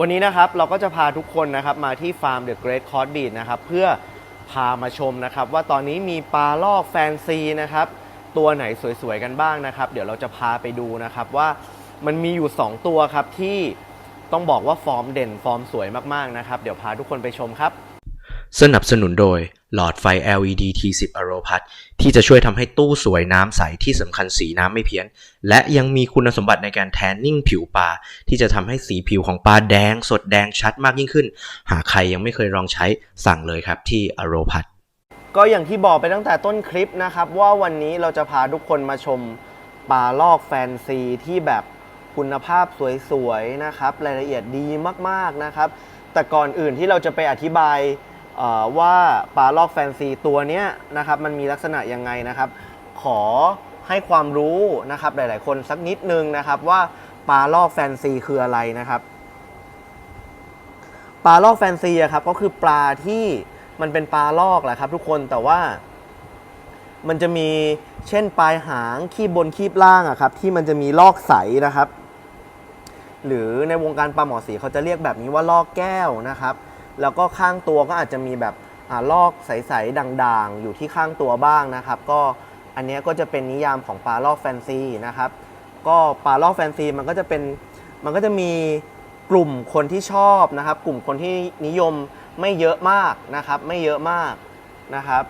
วันนี้นะครับเราก็จะพาทุกคนนะครับมาที่ฟาร์มเดอะเกรทคอร์ดบีดนะครับเพื่อพามาชมนะครับว่าตอนนี้มีปลาลอกแฟนซีนะครับตัวไหนสวยๆกันบ้างนะครับ เดี๋ยวเราจะพาไปดูนะครับว่ามันมีอยู่ 2 ตัวครับที่ต้องบอกว่าฟอร์มเด่นฟอร์มสวยมากๆนะครับ เดี๋ยวพาทุกคนไปชมครับ สนับสนุนโดย หลอดไฟ LED T10 a r o p a t ที่จะช่วยทำให้ตู้สวยน้ำใสที่สำคัญสีน้ำไม่เพี้ยน และยังมีคุณสมบัติในการแทนนิ่งผิวปลาที่จะทำให้สีผิวของปลาแดง สดแดงชัดมากยิ่งขึ้น หากใครยังไม่เคยลองใช้สั่งเลยครับที่ a r o p a t ก็อย่างที่บอกไปตั้งแต่ต้นคลิปนะครับ ว่าวันนี้เราจะพาทุกคนมาชมปลาลอกแฟนซีที่แบบคุณภาพสวยๆนะครับ รายละเอียดดีมากๆนะครับ แต่ก่อนอื่นที่เราจะไปอธิบาย ว่าปลาลอกแฟนซีตัวนี้นะครับมันมีลักษณะยังไงนะครับ ขอให้ความรู้นะครับหลาย ๆ คนสักนิดนึงนะครับว่าปลาลอกแฟนซีคืออะไรนะครับปลาลอกแฟนซีอะครับก็คือปลาที่มันเป็นปลาลอกแหละครับ ทุกคนแต่ว่า มันจะมีเช่นปลายหางคีบบนคีบล่างอะครับ ที่มันจะมีลอกใสนะครับ หรือในวงการปลาหมอสีเขาจะเรียกแบบนี้ว่าลอกแก้วนะครับ แล้วก็ข้างตัวก็อาจจะมีแบบอาลอกใสๆด่างๆ อยู่ที่ข้างตัวบ้างนะครับ ก็อันนี้ก็จะเป็นนิยามของปลาลอกแฟนซีนะครับ ก็ปลาลอกแฟนซีมันก็จะเป็นมันก็จะมีกลุ่มคนที่ชอบนะครับ กลุ่มคนที่นิยมไม่เยอะมากนะครับ ไม่เยอะมากนะครับ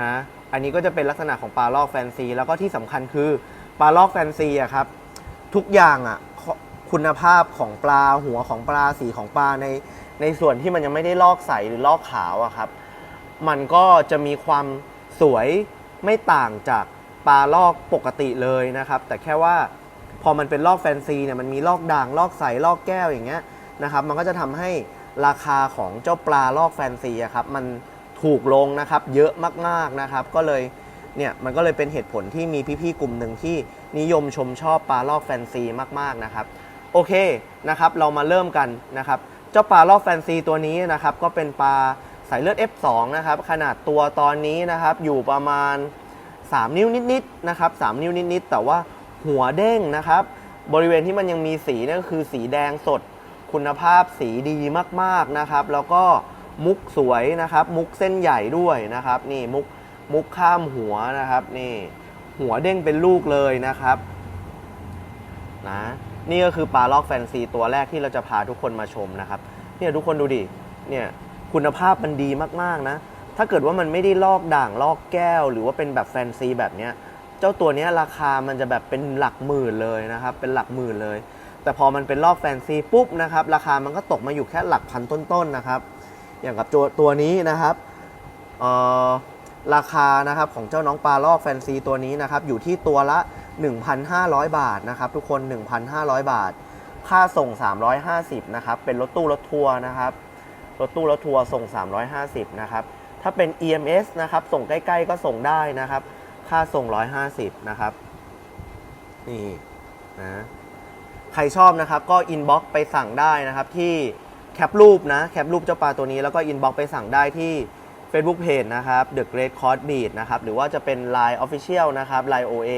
นะอันนี้ก็จะเป็นลักษณะของปลาลอกแฟนซี แล้วก็ที่สำคัญคือปลาลอกแฟนซีอะครับทุกอย่างอะ คุณภาพของปลาหัวของปลาสีของปลาในในส่วนที่มันยังไม่ได้ลอกใสหรือลอกขาวอะครับ มันก็จะมีความสวยไม่ต่างจากปลาลอกปกติเลยนะครับ แต่แค่ว่าพอมันเป็นลอกแฟนซีเนี่ยมันมีลอกด่างลอกใสลอกแก้วอย่างเงี้ยนะครับ มันก็จะทำให้ราคาของเจ้าปลาลอกแฟนซีอะครับมันถูกลงนะครับ เยอะมากๆนะครับ ก็เลยเนี่ยมันก็เลยเป็นเหตุผลที่มีพี่ๆกลุ่มหนึ่งที่นิยมชมชอบปลาลอกแฟนซีมากๆนะครับ โอเคนะครับเรามาเริ่มกันนะครับเจ้าปลาลอกแฟนซีตัวนี้นะครับก็เป็นปลาสายเลือด F2 นะครับขนาดตัวตอนนี้นะครับอยู่ประมาณ 3 นิ้วนิดๆนะครับ3นิ้วนิดๆแต่ว่าหัวเด้งนะครับบริเวณที่มันยังมีสีนั่นก็คือสีแดงสด คุณภาพสีดีมากๆนะครับ แล้วก็มุกสวยนะครับ มุกเส้นใหญ่ด้วยนะครับ นี่มุกมุกข้ามหัวนะครับ นี่ หัวเด้งเป็นลูกเลยนะครับ นะ นี่ก็คือปลาลอกแฟนซีตัวแรกที่เราจะพาทุกคนมาชมนะครับ เนี่ยทุกคนดูดิ เนี่ยคุณภาพมันดีมากๆนะ ถ้าเกิดว่ามันไม่ได้ลอกด่างลอกแก้ว หรือว่าเป็นแบบแฟนซีแบบเนี้ย เจ้าตัวนี้ราคามันจะแบบเป็นหลักหมื่นเลยนะครับ เป็นหลักหมื่นเลย แต่พอมันเป็นลอกแฟนซีปุ๊บนะครับ ราคามันก็ตกมาอยู่แค่หลักพันต้นๆนะครับ อย่างกับตัวตัวนี้นะครับเออราคานะครับของเจ้าน้องปลาลอกแฟนซีตัวนี้นะครับอยู่ที่ตัวละ 1,500 บาทนะครับทุกคน 1,500 บาท ค่าส่ง 350นะครับเป็นรถตู้รถทัวร์นะครับรถตู้รถทัวร์ส่ง 350นะครับถ้าเป็น EMS นะครับส่งใกล้ๆก็ส่งได้นะครับ ค่าส่ง 150นะครับนี่นะใครชอบนะครับก็อินบ็อกไปสั่งได้นะครับที่แคปรูปนะแคปรูปเจ้าปลาตัวนี้แล้วก็อินบ็อกไปสั่งได้ที่ Facebook Page นะครับ The Great c o d Beat นะครับหรือว่าจะเป็น Line Official นะครับ Line OA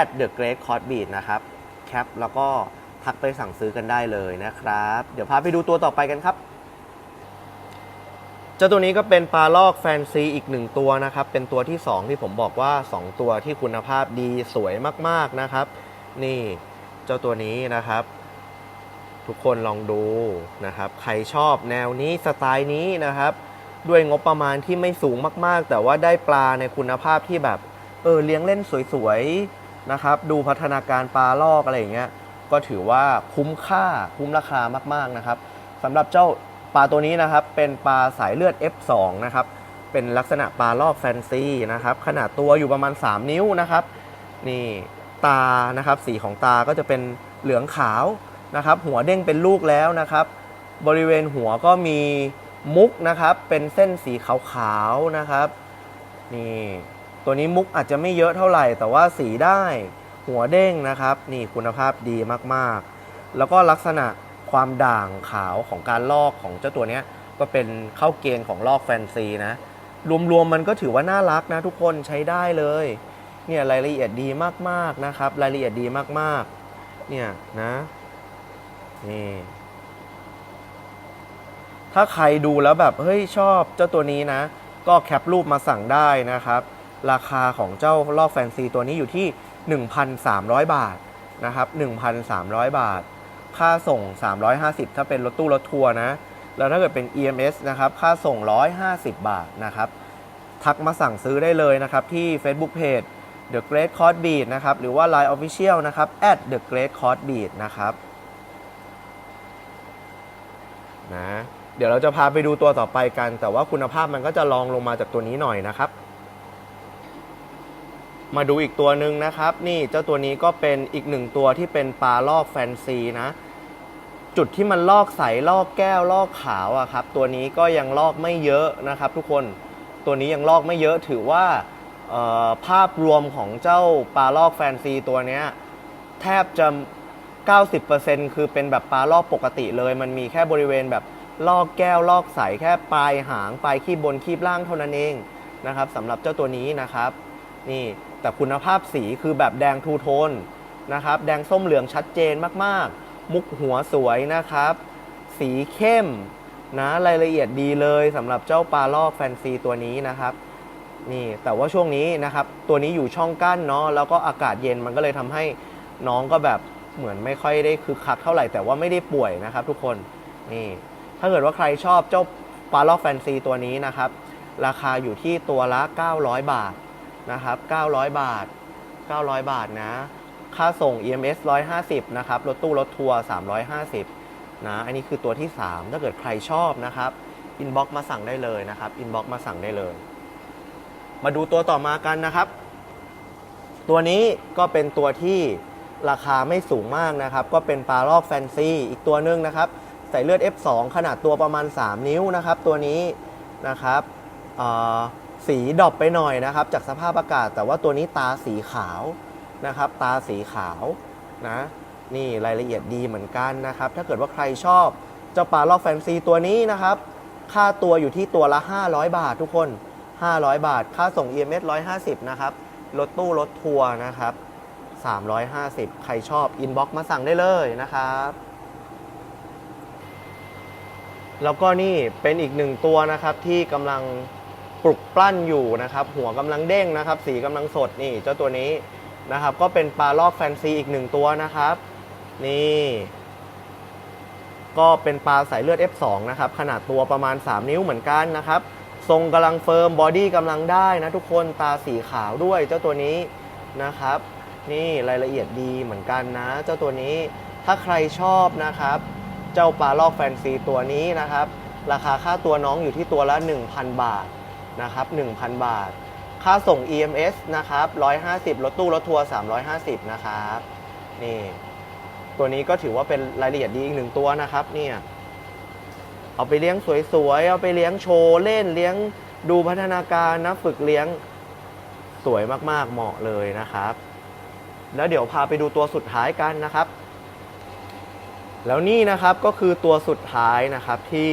at The Great c o d Beat นะครับแคปแล้วก็ทักไปสั่งซื้อกันได้เลยนะครับ เดี๋ยวพาไปดูตัวต่อไปกันครับเจ้าตัวนี้ก็เป็นปลาลอกแฟนซีอีกหนึ่งตัวนะครับ เป็นตัวที่ 2 ที่ผมบอกว่า 2 ตัวที่คุณภาพดีสวยมากๆนะครับ นี่เจ้าตัวนี้นะครับ ทุกคนลองดูนะครับ ใครชอบแนวนี้สไตล์นี้นะครับ ด้วยงบประมาณที่ไม่สูงมากๆ แต่ว่าได้ปลาในคุณภาพที่แบบ เออเลี้ยงเล่นสวยๆ นะครับดูพัฒนาการปลาลอกอะไรอย่างเงี้ยก็ถือว่าคุ้มค่าคุ้มราคามากๆนะครับสำหรับเจ้าปลาตัวนี้นะครับเป็นปลาสายเลือด F2 นะครับเป็นลักษณะปลาลอกแฟนซีนะครับขนาดตัวอยู่ประมาณ 3 นิ้วนะครับนี่ตานะครับสีของตาก็จะเป็นเหลืองขาวนะครับหัวเด้งเป็นลูกแล้วนะครับบริเวณหัวก็มีมุกนะครับเป็นเส้นสีขาวๆนะครับนี่ ตัวนี้มุกอาจจะไม่เยอะเท่าไหร่ แต่ว่าสีได้หัวเด้งนะครับ นี่คุณภาพดีมากๆ แล้วก็ลักษณะความด่างขาวของการลอกของเจ้าตัวนี้ก็เป็นเข้าเกณฑ์ของลอกแฟนซีนะ รวมๆมันก็ถือว่าน่ารักนะทุกคนใช้ได้เลยเนี่ยรายละเอียดดีมากๆนะครับ รายละเอียดดีมากๆ เนี่ยนะนี่ถ้าใครดูแล้วแบบเฮ้ยชอบเจ้าตัวนี้นะ ก็แคปรูปมาสั่งได้นะครับ ราคาของเจ้าลอกแฟนซีตัวนี้อยู่ที่ 1,300 บาทนะครับ 1,300 บาท ค่าส่ง 350 ถ้าเป็นรถตู้รถทัวร์นะ แล้วถ้าเกิดเป็น EMS นะครับ ค่าส่ง 150 บาทนะครับ ทักมาสั่งซื้อได้เลยนะครับที่ Facebook Page The Great c o s Beat นะครับ หรือว่า Line Official นะครับ at The Great c o s Beat นะครับนะเดี๋ยวเราจะพาไปดูตัวต่อไปกัน แต่ว่าคุณภาพมันก็จะลองลงมาจากตัวนี้หน่อยนะครับ มาดูอีกตัวหนึ่งนะครับ นี่เจ้าตัวนี้ก็เป็นอีกหนึ่งตัวที่เป็นปลาลอกแฟนซีนะ จุดที่มันลอกใสลอกแก้วลอกขาวอะครับ ตัวนี้ก็ยังลอกไม่เยอะนะครับ ทุกคนตัวนี้ยังลอกไม่เยอะถือว่าภาพรวมของเจ้าปลาลอกแฟนซีตัวนี้แทบจะ 90%คือเป็นแบบปลาลอกปกติเลย มันมีแค่บริเวณแบบลอกแก้วลอกใสแค่ปลายหางปลายคีบบนคีบล่างเท่านั้นเองนะครับสำหรับเจ้าตัวนี้นะครับ นี่ แต่คุณภาพสีคือแบบแดงทูโทนนะครับ แดงส้มเหลืองชัดเจนมากๆ มุกหัวสวยนะครับ สีเข้มนะรายละเอียดดีเลยสำหรับเจ้าปลาลอกแฟนซีตัวนี้นะครับ นี่แต่ว่าช่วงนี้นะครับ ตัวนี้อยู่ช่องกั้นเนาะแล้วก็อากาศเย็นมันก็เลยทำให้น้องก็แบบเหมือนไม่ค่อยได้คึกคักเท่าไหร่แต่ว่าไม่ได้ป่วยนะครับ ทุกคนนี่ถ้าเกิดว่าใครชอบเจ้าปลาลอกแฟนซีตัวนี้นะครับ ราคาอยู่ที่ตัวละ 900 บาท นะครับ 900 บาท 900 บาทนะ ค่าส่ง EMS 150 นะครับ รถตู้รถทัวร์ 350 นะ อันนี้คือตัวที่ 3 ถ้าเกิดใครชอบนะครับ อินบ็อกมาสั่งได้เลยนะครับ อินบ็อกมาสั่งได้เลย มาดูตัวต่อมากันนะครับ ตัวนี้ก็เป็นตัวที่ราคาไม่สูงมากนะครับ ก็เป็นปลาลอกแฟนซีอีกตัวหนึ่งนะครับ ใส่เลือด F2 ขนาดตัวประมาณ 3 นิ้วนะครับ ตัวนี้นะครับเอ่อ สีดรอปไปหน่อยนะครับ จากสภาพอากาศ แต่ว่าตัวนี้ตาสีขาวนะครับ ตาสีขาวนะนี่รายละเอียดดีเหมือนกันนะครับ ถ้าเกิดว่าใครชอบเจ้าปลาลอกแฟนซีตัวนี้นะครับ ค่าตัวอยู่ที่ตัวละ 500 บาททุกคน 500 บาท ค่าส่ง EMS 150 นะครับ รถตู้รถทัวร์นะครับ 350 ใครชอบอินบ็อกมาสั่งได้เลยนะครับ แล้วก็นี่เป็นอีกหนึ่งตัวนะครับที่กำลัง ปลุกปลั้นอยู่นะครับหัวกำลังเด้งนะครับ สีกำลังสดนี่เจ้าตัวนี้นะครับ ก็เป็นปลาลอกแฟนซีอีกหนึ่งตัวนะครับ นี่ ก็เป็นปลาสายเลือด F2 นะครับ ขนาดตัวประมาณ 3 นิ้วเหมือนกันนะครับ ทรงกำลังเฟิร์มบอดี้กำลังได้นะทุกคนตาสีขาวด้วยเจ้าตัวนี้นะครับ นี่รายละเอียดดีเหมือนกันนะ เจ้าตัวนี้ถ้าใครชอบนะครับ เจ้าปลาลอกแฟนซีตัวนี้นะครับ ราคาค่าตัวน้องอยู่ที่ตัวละ 1,000 บาท นะครับ1,000 บาท ค่าส่ง EMS นะครับ150 รถตู้รถทัวร์350 นะครับ นี่ ตัวนี้ก็ถือว่าเป็นรายละเอียดดีอีกหนึ่งตัวนะครับเนี่ยเอาไปเลี้ยงสวยๆ เอาไปเลี้ยงโชว์เล่นเลี้ยงดูพัฒนาการนะฝึกเลี้ยงสวยมากๆเหมาะเลยนะครับ แล้วเดี๋ยวพาไปดูตัวสุดท้ายกันนะครับ แล้วนี่นะครับก็คือตัวสุดท้ายนะครับที่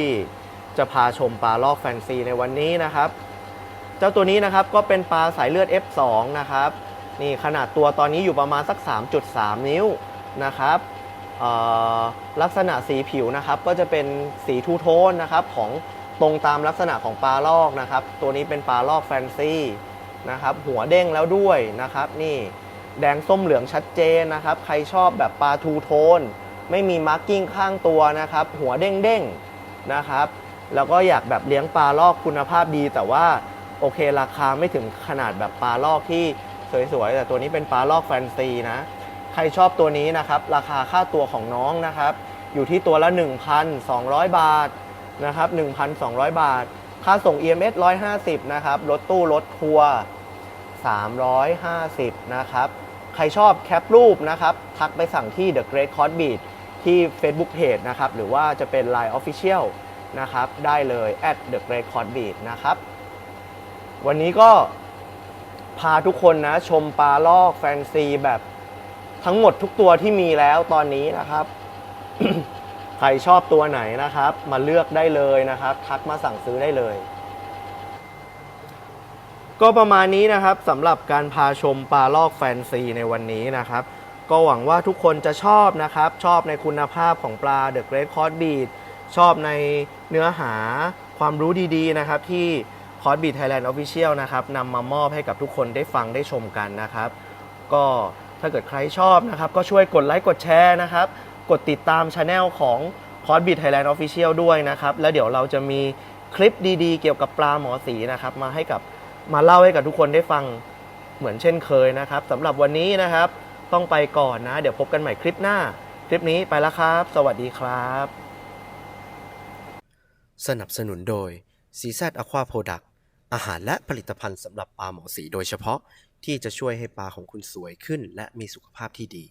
จะพาชมปลาลอกแฟนซีในวันนี้นะครับ จ้าตัวนี้นะครับก็เป็นปลาสายเลือด F2 นะครับนี่ขนาดตัวตอนนี้อยู่ประมาณสัก 3.3 นิ้วนะครับลักษณะสีผิวนะครับก็จะเป็นสีทูโทนนะครับของตรงตามลักษณะของปลาลอกนะครับตัวนี้เป็นปลาลอกแฟนซีนะครับหัวเด้งแล้วด้วยนะครับนี่แดงส้มเหลืองชัดเจนนะครับใครชอบแบบปลาทูโทน ไม่มีมาร์กิ้งข้างตัวนะครับหัวเด้งๆนะครับแล้วก็อยากแบบเลี้ยงปลาลอกคุณภาพดีแต่ว่า โอเค ราคาไม่ถึงขนาดแบบปลาลอกที่สวยๆ แต่ตัวนี้เป็นปลาลอกแฟนซีนะ ใครชอบตัวนี้นะครับ ราคาค่าตัวของน้องนะครับ อยู่ที่ตัวละ 1,200 บาทนะครับ 1,200 บาท ค่าส่ง EMS 150 นะครับ รถตู้รถทัวร์350 นะครับ ใครชอบแคปรูปนะครับ ทักไปสั่งที่ The Great c o s Beat ที่ Facebook Page นะครับ หรือว่าจะเป็น Line Official นะครับ ได้เลย at The Great c o s Beat นะครับ วันนี้ก็พาทุกคนนะชมปลาลอกแฟนซีแบบทั้งหมดทุกตัวที่มีแล้วตอนนี้นะครับ ใครชอบตัวไหนนะครับ มาเลือกได้เลยนะครับทักมาสั่งซื้อได้เลย ก็ประมาณนี้นะครับสำหรับการพาชมปลาลอกแฟนซีในวันนี้นะครับ ก็หวังว่าทุกคนจะชอบนะครับ ชอบในคุณภาพของปลา The Great c o s Beat ชอบในเนื้อหาความรู้ดีๆนะครับที่ คอร์สบีไทยแลนด์ออฟฟิเชียลนะครับนำมามอบให้กับทุกคนได้ฟังได้ชมกันนะครับ ก็ถ้าเกิดใครชอบนะครับ ก็ช่วยกดไลค์กดแชร์นะครับ กดติดตามช anel ของคอร์สบีไทยแลนด์ออฟฟิเชียลด้วยนะครับ แล้วเดี๋ยวเราจะมีคลิปดีๆ เกี่ยวกับปลาหมอสีนะครับ มาให้กับมาเล่าให้กับทุกคนได้ฟังเหมือนเช่นเคยนะครับสำหรับวันนี้นะครับ ต้องไปก่อนนะ เดี๋ยวพบกันใหม่คลิปหน้า คลิปนี้ไปแล้วครับ สวัสดีครับ สนับสนุนโดย CZ Aqua Product อาหารและผลิตภัณฑ์สำหรับปลาหมอสีโดยเฉพาะที่จะช่วยให้ปลาของคุณสวยขึ้น และมีสุขภาพที่ดี